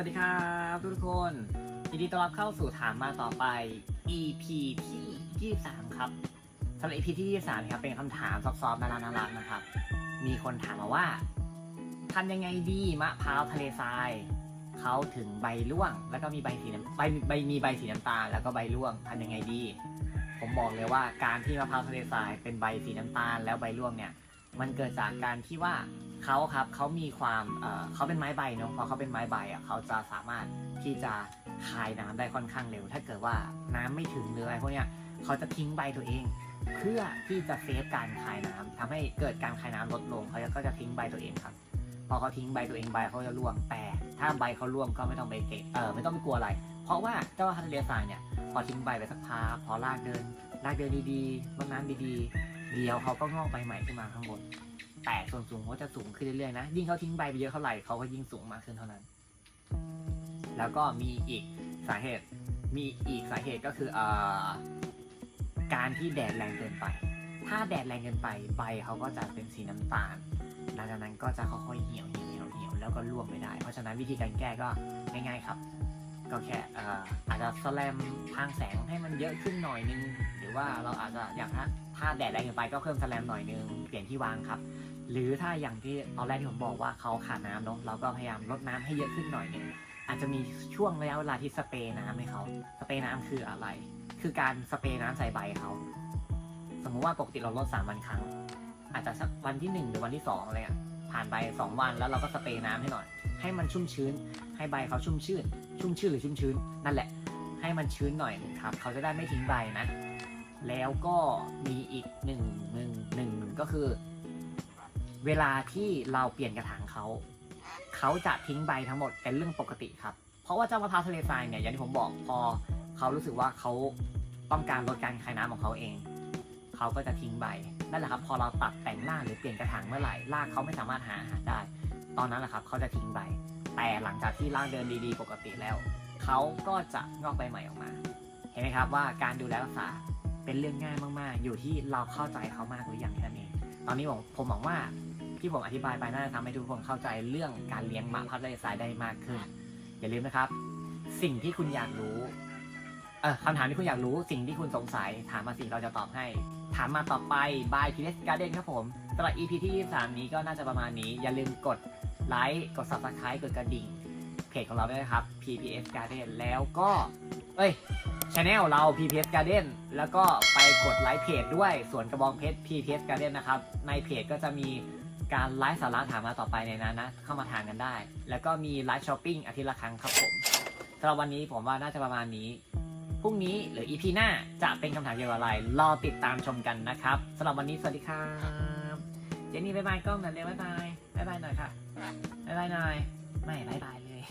วัสดีครับทุกคนยินดีต้อนรับเข้าสู่ถามมาต่อไป EP ที่ 23 ครับสำหรับ EP ที่ 23 ครับเป็นคำถามซอฟๆน่ารักน่ารักนะครับ มีคนถามมาว่าทำยังไงดีมะพร้าวทะเลทรายเขาถึงใบร่วง แล้วก็มีใบสีน้ำใบใบมีใบสีน้ำตาลแล้วก็ใบร่วงทำยังไงดี ผมบอกเลยว่าการที่มะพร้าวทะเลทรายเป็นใบสีน้ำตาลแล้วใบร่วงเนี่ย มันเกิดจากการที่ว่าเขาครับเขามีความเขาเป็นไม้ใบเนาะพอเขาเป็นไม้ใบอะเขาจะสามารถที่จะคายน้ำได้ค่อนข้างเร็ว ถ้าเกิดว่าน้ำไม่ถึงหรืออะไรพวกเนี้ยเขาจะทิ้งใบตัวเอง เพื่อที่จะเซฟการคายน้ำทำให้เกิดการคายน้ำลดลงเขาก็จะทิ้งใบตัวเองครับพอเขาทิ้งใบตัวเองใบเขาจะร่วงแต่ถ้าใบเขาร่วงก็ไม่ต้องไปเกะเออไม่ต้องไปกลัวอะไร เพราะว่าเจ้าฮันเดียซายเนี่ยพอทิ้งใบไปสักพักพอลากเดินลากเดินดีๆรดน้ำดีๆ เดียวเขาก็งอกใบใหม่ขึ้นมาข้างบน แต่ส่วนสูงเขาจะสูงขึ้นเรื่อยๆนะ ยิ่งเขาทิ้งใบไปเยอะเท่าไหร่เขาก็ยิ่งสูงมากขึ้นเท่านั้น แล้วก็มีอีกสาเหตุ มีอีกสาเหตุก็คือเอ่อการที่แดดแรงเกินไป ถ้าแดดแรงเกินไปใบเขาก็จะเป็นสีน้ำตาล หลังจากนั้นก็จะค่อยๆเหี่ยวเหี่ยวเหี่ยวเหี่ยวแล้วก็ร่วงไม่ได้ เพราะฉะนั้นวิธีการแก้ก็ง่ายๆครับ ก็แค่อาจจะสแลมทางแสงให้มันเยอะขึ้นหน่อยนึง รือว่าเราอาจจะอย่างถ้าถ้าแดดแรงเกินไปก็เพิ่มสแลมหน่อยนึงเปลี่ยนที่วางครับ หรือถ้าอย่างที่ตอนแรกที่ผมบอกว่าเขาขาดน้ำเนาะเราก็พยายามลดน้ำให้เยอะขึ้นหน่อยนึงอาจจะมีช่วงระยะเวลาที่สเปรย์น้ำให้เขาสเปรย์น้ำคืออะไร คือการสเปรย์น้ำใส่ใบเขาสมมุติว่าปกติเราลดสามวันครั้ง อาจจะสักวันที่หนึ่งหรือวันที่สองอะไรอะผ่านไปสองวันแล้วเราก็สเปรย์น้ำให้หน่อย ให้มันชุ่มชื้น ให้ใบเขาชุ่มชื้น ชุ่มชื้นหรือชุ่มชื้น นั่นแหละ ให้มันชื้นหน่อยครับ เขาจะได้ไม่ทิ้งใบนะ แล้วก็มีอีกหนึ่งหนึ่งหนึ่งก็คือ เวลาที่เราเปลี่ยนกระถางเขาเขาจะทิ้งใบทั้งหมดเป็นเรื่องปกติครับ เพราะว่าเจ้ามะพร้าวทะเลทรายเนี่ยอย่างที่ผมบอกพอเขารู้สึกว่าเขาต้องการลดการคายน้ำของเขาเอง เขาก็จะทิ้งใบนั่นแหละครับ พอเราตัดแต่งรากหรือเปลี่ยนกระถางเมื่อไหร่รากเขาไม่สามารถหาอาหารได้ ตอนนั้นแหละครับเขาจะทิ้งใบ แต่หลังจากที่รากเดินดีๆ ปกติแล้ว เขาก็จะงอกใบใหม่ออกมา เห็นไหมครับว่าการดูแลรักษา เป็นเรื่องง่ายมากๆ อยู่ที่เราเข้าใจเขามากหรือยังแค่นั้นเองตอนนี้ผมผมหวังว่าที่ผมอธิบายไปน่าจะทำให้ทุกคนเข้าใจเรื่องการเลี้ยงมะพร้าวทะเลทรายได้มากขึ้น อย่าลืมนะครับ สิ่งที่คุณอยากรู้เออคำถามที่คุณอยากรู้สิ่งที่คุณสงสัยถามมาสิเราจะตอบให้ ถามมาต่อไป by p ี s Garden ครับผมสำหรับ EP ที่23นี้ก็น่าจะประมาณนี้ อย่าลืมกดไลค์กด subscribe กดกระดิ่งเพจของเราด้วยนะครับ PPS Garden แล้วก็ เอ้ยช anel เรา PPS Garden แล้วก็ไปกดไลค์เพจด้วยสวนกระบองเพชร PPS Garden นะครับ ในเพจก็จะมีการไลฟ์สาระถามมาต่อไปในนั้นนะ เข้ามาทานกันได้ แล้วก็มีไลฟ์ช้อปปิ้งอาทิตย์ละครั้งครับผมสำหรับวันนี้ผมว่าน่าจะประมาณนี้พรุ่งนี้หรือ EP หน้าจะเป็นคำถามเกี่ยวกับอะไร รอติดตามชมกันนะครับสำหรับวันนี้สวัสดีครับเจนนี่บายบายกล้องหน่อยเร็วบายบายบายบายหน่อยค่ะบายบายหน่อยไม่บายบายเลย